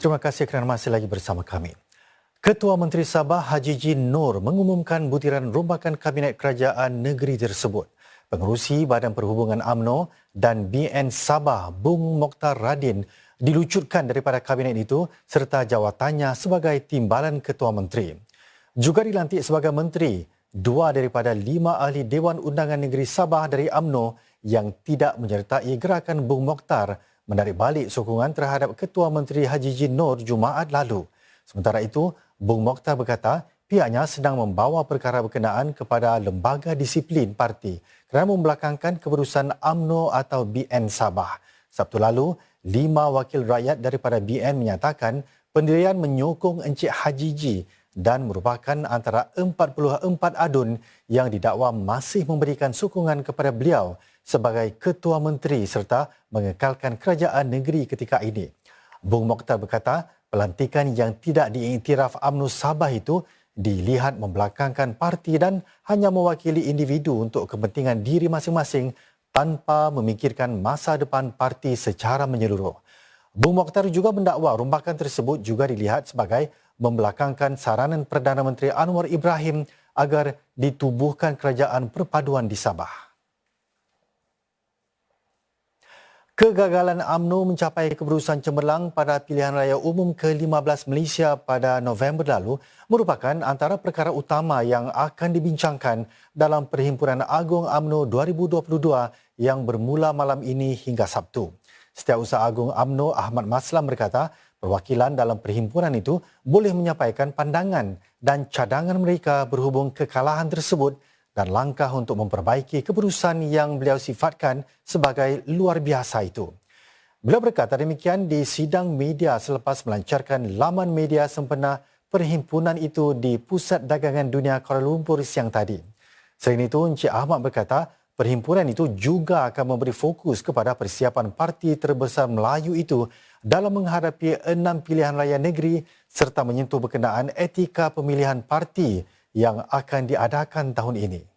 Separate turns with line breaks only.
Terima kasih kerana masih lagi bersama kami. Ketua Menteri Sabah Haji Jin Nur mengumumkan butiran rombakan Kabinet Kerajaan Negeri tersebut. Pengerusi Badan Perhubungan AMNO dan BN Sabah Bung Mokhtar Radin dilucutkan daripada kabinet itu serta jawatannya sebagai timbalan Ketua Menteri. Juga dilantik sebagai menteri dua daripada lima ahli Dewan Undangan Negeri Sabah dari AMNO yang tidak menyertai gerakan Bung Mokhtar menarik balik sokongan terhadap Ketua Menteri Haji Jin Nur Jumaat lalu. Sementara itu, Bung Mokhtar berkata pihaknya sedang membawa perkara berkenaan kepada lembaga disiplin parti kerana membelakangkan keputusan AMNO atau BN Sabah. Sabtu lalu, lima wakil rakyat daripada BN menyatakan pendirian menyokong Encik Haji Ji dan merupakan antara 44 adun yang didakwa masih memberikan sokongan kepada beliau sebagai Ketua Menteri serta mengekalkan kerajaan negeri ketika ini. Bung Mokhtar berkata, pelantikan yang tidak diiktiraf UMNO Sabah itu dilihat membelakangkan parti dan hanya mewakili individu untuk kepentingan diri masing-masing tanpa memikirkan masa depan parti secara menyeluruh. Bung Mokhtar juga mendakwa rombakan tersebut juga dilihat sebagai membelakangkan saranan Perdana Menteri Anwar Ibrahim agar ditubuhkan kerajaan perpaduan di Sabah. Kegagalan AMNO mencapai keberusan cemerlang pada pilihan raya umum ke-15 Malaysia pada November lalu merupakan antara perkara utama yang akan dibincangkan dalam Perhimpunan Agung AMNO 2022 yang bermula malam ini hingga Sabtu. Setiausaha Agung AMNO Ahmad Maslam berkata, perwakilan dalam perhimpunan itu boleh menyampaikan pandangan dan cadangan mereka berhubung kekalahan tersebut dan langkah untuk memperbaiki keputusan yang beliau sifatkan sebagai luar biasa itu. Beliau berkata demikian di sidang media selepas melancarkan laman media sempena perhimpunan itu di Pusat Dagangan Dunia Kuala Lumpur siang tadi. Selain itu, Encik Ahmad berkata perhimpunan itu juga akan memberi fokus kepada persiapan parti terbesar Melayu itu dalam menghadapi enam pilihan raya negeri serta menyentuh berkenaan etika pemilihan parti yang akan diadakan tahun ini.